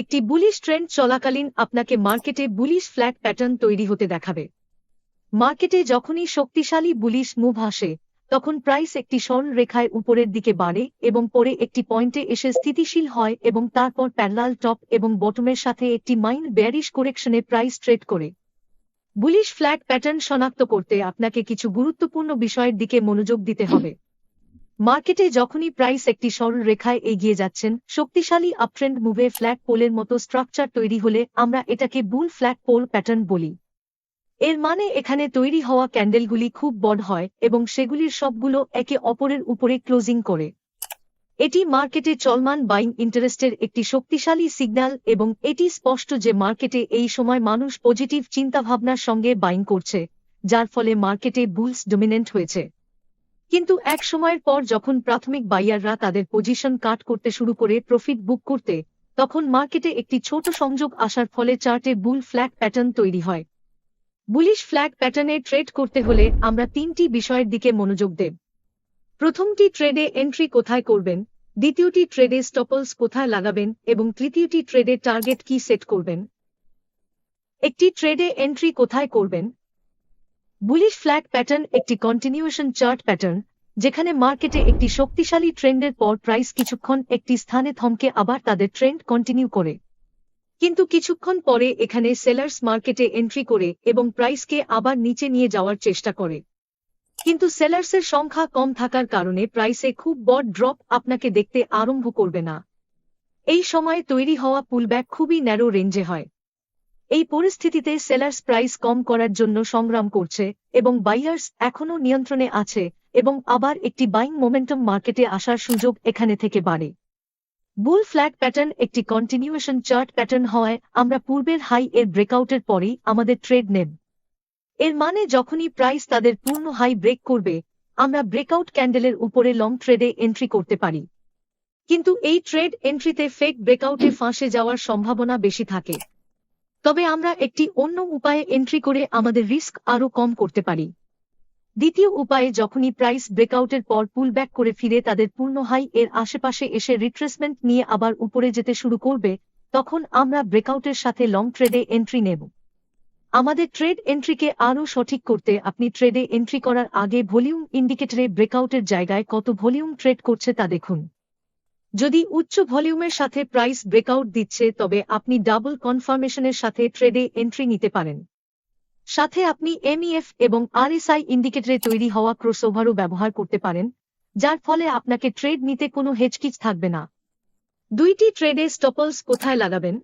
একটি bullish trend চলাকালীন আপনাকে মার্কেটে বুলিশ ফ্ল্যাট প্যাটার্ন তৈরি হতে দেখাবে। মার্কেটে যখনই শক্তিশালী বুলিশ মুভ আসে, তখন প্রাইস একটি সরল রেখায় উপরের দিকে বাড়ে এবং পরে একটি পয়েন্টে এসে স্থিতিশীল হয় এবং তারপর প্যারালাল টপ এবং বটমের সাথে একটি মাইন্ড ব্যারিশ করেকশনে প্রাইস ট্রেড করে। বুলিশ ফ্ল্যাট প্যাটার্ন শনাক্ত করতে আপনাকে কিছু গুরুত্বপূর্ণ বিষয়ের দিকে মনোযোগ দিতে হবে। মার্কেটে যখনই প্রাইস একটি সরল রেখায় এগিয়ে যাচ্ছেন, শক্তিশালী আপট্রেন্ড মুভে ফ্ল্যাট পোলের মতো স্ট্রাকচার তৈরি হলে আমরা এটাকে বুল ফ্ল্যাট পোল প্যাটার্ন বলি। এর মানে এখানে তৈরি হওয়া ক্যান্ডেলগুলি খুব বড় হয় এবং সেগুলির সবগুলো একে অপরের উপরে ক্লোজিং করে। এটি মার্কেটে চলমান বাইং ইন্টারেস্টের একটি শক্তিশালী সিগন্যাল এবং এটি স্পষ্ট যে মার্কেটে এই সময় মানুষ পজিটিভ চিন্তাভাবনার সঙ্গে বাইং করছে, যার ফলে মার্কেটে বুলস ডোমিনেন্ট হয়েছে। কিন্তু এক সময়ের পর যখন প্রাথমিক বাইয়াররা তাদের পজিশন কাট করতে শুরু করে প্রফিট বুক করতে, তখন মার্কেটে একটি ছোট সংযোগ আসার ফলে চার্টে বুল ফ্ল্যাগ প্যাটার্ন তৈরি হয়। বুলিশ ফ্ল্যাগ প্যাটার্নে ট্রেড করতে হলে আমরা তিনটি বিষয়ের দিকে মনোযোগ দেব। প্রথমটি ট্রেডে এন্ট্রি কোথায় করবেন, দ্বিতীয়টি ট্রেডে স্টপলস কোথায় লাগাবেন, এবং তৃতীয়টি ট্রেডে টার্গেট কি সেট করবেন। একটি ট্রেডে এন্ট্রি কোথায় করবেন বুলিশ ফ্ল্যাগ প্যাটার্ন একটি কন্টিনিউয়েশন চার্ট প্যাটার্ন যেখানে মার্কেটে একটি শক্তিশালী ট্রেন্ডের পর প্রাইস কিছুক্ষণ একটি স্থানে থমকে আবার তাদের ট্রেন্ড কন্টিনিউ করে। কিন্তু কিছুক্ষণ পরে এখানে সেলার্স মার্কেটে এন্ট্রি করে এবং প্রাইসকে আবার নিচে নিয়ে যাওয়ার চেষ্টা করে। কিন্তু সেলার্সের সংখ্যা কম থাকার কারণে প্রাইসে খুব বড় ড্রপ আপনাকে দেখতে আরম্ভ করবে না। এই সময় তৈরি হওয়া পুলব্যাক খুবই ন্যারো রেঞ্জে হয়। এই পরিস্থিতিতে সেলার্স প্রাইস কম করার জন্য সংগ্রাম করছে এবং বাইয়ার্স এখনও নিয়ন্ত্রণে আছে এবং আবার একটি বাইং মোমেন্টাম মার্কেটে আসার সুযোগ এখানে থেকে বাড়ে। বুল ফ্ল্যাগ প্যাটার্ন একটি কন্টিনিউয়েশন চার্ট প্যাটার্ন হওয়ায় আমরা পূর্বের হাই এর ব্রেকআউটের পরেই আমাদের ট্রেড নেব। এর মানে যখনই প্রাইস তাদের পূর্ণ হাই ব্রেক করবে, আমরা ব্রেকআউট ক্যান্ডেলের উপরে লং ট্রেডে এন্ট্রি করতে পারি। কিন্তু এই ট্রেড এন্ট্রিতে ফেক ব্রেকআউটে ফাঁসে যাওয়ার সম্ভাবনা বেশি থাকে। তবে আমরা একটি অন্য উপায়ে এন্ট্রি করে আমাদের রিস্ক আরও কম করতে পারি। দ্বিতীয় উপায়ে যখনই প্রাইস ব্রেকআউটের পর পুল ব্যাক করে ফিরে তাদের পূর্ণ হাই এর আশেপাশে এসে রিট্রেসমেন্ট নিয়ে আবার উপরে যেতে শুরু করবে, তখন আমরা ব্রেকআউটের সাথে লং ট্রেডে এন্ট্রি নেব। আমাদের ট্রেড এন্ট্রিকে আরও সঠিক করতে আপনি ট্রেডে এন্ট্রি করার আগে ভলিউম ইন্ডিকেটরে ব্রেকআউটের জায়গায় কত ভলিউম ট্রেড করছে তা দেখুন। যদি উচ্চ ভলিউমের সাথে প্রাইস ব্রেকআউট দিচ্ছে, তবে আপনি ডাবল কনফার্মেশনের সাথে ট্রেডে এন্ট্রি নিতে পারেন। সাথে আপনি এমইএফ এবং আরএসআই ইন্ডিকেটরে তৈরি হওয়া ক্রসওভারও ব্যবহার করতে পারেন, যার ফলে আপনাকে ট্রেড নিতে কোনো হেচকিচ থাকবে না। দুইটি ট্রেডে স্টপলস কোথায় লাগাবেন?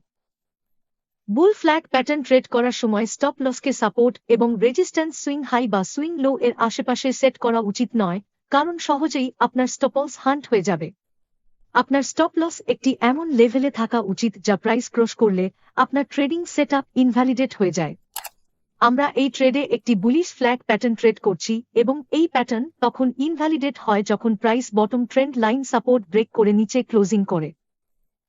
বুল ফ্ল্যাগ প্যাটার্ন ট্রেড করার সময় স্টপ লসকে সাপোর্ট এবং রেজিস্ট্যান্স সুইং হাই বা সুইং লো এর আশেপাশে সেট করা উচিত নয়, কারণ সহজেই আপনার স্টপলস হান্ট হয়ে যাবে। আপনার স্টপ লস একটি এমন লেভেলে থাকা উচিত যা প্রাইস ক্রস করলে আপনার ট্রেডিং সেট আপ ইনভ্যালিডেট হয়ে যায়। আমরা এই ট্রেডে একটি বুলিশ ফ্ল্যাগ প্যাটার্ন ট্রেড করছি এবং এই প্যাটার্ন তখন ইনভ্যালিডেট হয় যখন price bottom trend line support break করে নিচে ক্লোজিং করে।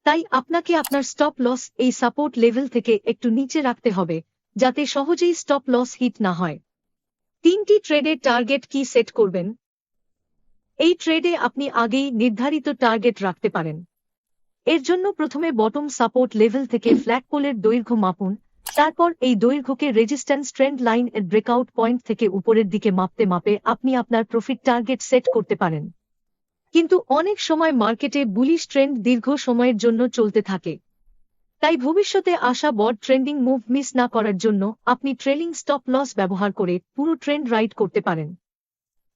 তাই আপনাকে আপনার স্টপ লস এই সাপোর্ট লেভেল থেকে একটু নিচে রাখতে হবে যাতে সহজেই স্টপ লস হিট না হয়। তিনটি ট্রেডের টার্গেট কি সেট করবেন? এই ট্রেডে আপনি আগেই নির্ধারিত টার্গেট রাখতে পারেন। এর জন্য প্রথমে বটম সাপোর্ট লেভেল থেকে ফ্ল্যাগপোলের দৈর্ঘ্য মাপুন, তারপর এই দৈর্ঘ্যকে রেজিস্ট্যান্স ট্রেন্ড লাইন এর ব্রেকআউট পয়েন্ট থেকে উপরের দিকে মাপতে মাপে আপনি আপনার প্রফিট টার্গেট সেট করতে পারেন। কিন্তু অনেক সময় মার্কেটে বুলিশ ট্রেন্ড দীর্ঘ সময়ের জন্য চলতে থাকে। তাই ভবিষ্যতে আসা বড ট্রেন্ডিং মুভ মিস না করার জন্য আপনি ট্রেলিং স্টপ লস ব্যবহার করে পুরো ট্রেন্ড রাইড করতে পারেন।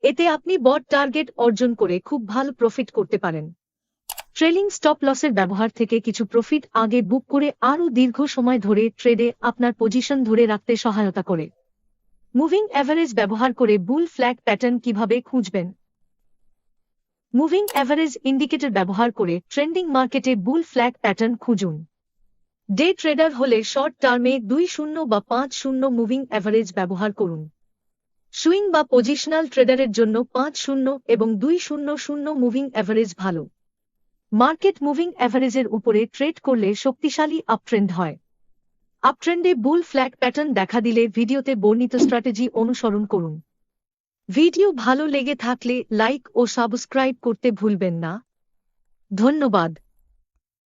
এতে আপনি বড টার্গেট অর্জন করে খুব ভালো প্রফিট করতে পারেন। ট্রেলিং স্টপ লসের ব্যবহার থেকে কিছু প্রফিট আগে বুক করে আরও দীর্ঘ সময় ধরে ট্রেডে আপনার পজিশন ধরে রাখতে সহায়তা করে। মুভিং অ্যাভারেজ ব্যবহার করে বুল ফ্ল্যাগ প্যাটার্ন কীভাবে খুঁজবেন? মুভিং অ্যাভারেজ ইন্ডিকেটর ব্যবহার করে ট্রেন্ডিং মার্কেটে বুল ফ্ল্যাগ প্যাটার্ন খুঁজুন। ডে ট্রেডার হলে শর্ট টার্মে দুই শূন্য বা পাঁচ শূন্য মুভিং অ্যাভারেজ ব্যবহার করুন। সুইং বা পজিশনাল ট্রেডারের জন্য পাঁচ শূন্য এবং দুই শূন্য শূন্য মুভিং অ্যাভারেজ ভালো। মার্কেট মুভিং অ্যাভারেজের উপরে ট্রেড করলে শক্তিশালী আপট্রেন্ড হয়। আপট্রেন্ডে বুল ফ্ল্যাট প্যাটার্ন দেখা দিলে ভিডিওতে বর্ণিত স্ট্র্যাটেজি অনুসরণ করুন। ভিডিও ভালো লেগে থাকলে লাইক ও সাবস্ক্রাইব করতে ভুলবেন না। ধন্যবাদ।